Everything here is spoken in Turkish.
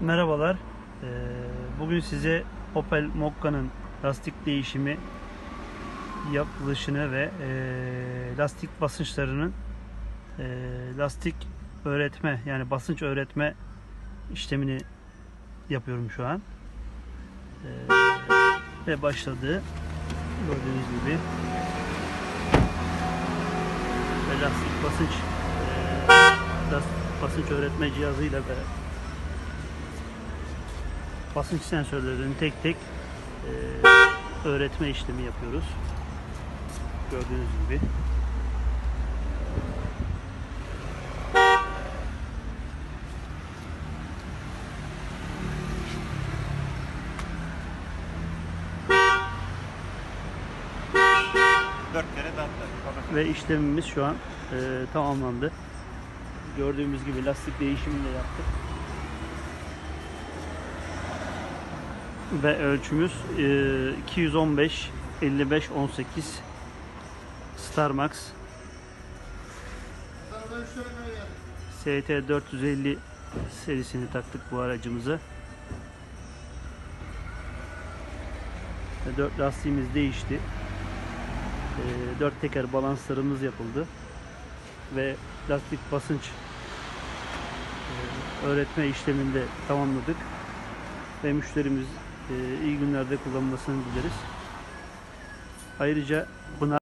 Merhabalar. Ee, Bugün size Opel Mokka'nın lastik değişimi yapılışını ve e, lastik basınçlarının e, lastik öğretme yani basınç öğretme işlemini yapıyorum şu an. Ee, Ve başladı. Gördüğünüz gibi. Ve lastik basınç e, basınç öğretme cihazıyla beraber basınç sensörlerini tek tek e, öğretme işlemi yapıyoruz. Gördüğünüz gibi. Ve işlemimiz şu an e, tamamlandı. Gördüğümüz gibi lastik değişimini de yaptık. Ve ölçümüz e, 215 55 18 Star Max ST 450 serisini taktık bu aracımıza. Dört lastiğimiz değişti. E, dört teker balanslarımız yapıldı ve lastik basınç e, öğretme işlemini de tamamladık ve müşterimiz iyi günlerde kullanmasını dileriz. Ayrıca Pınar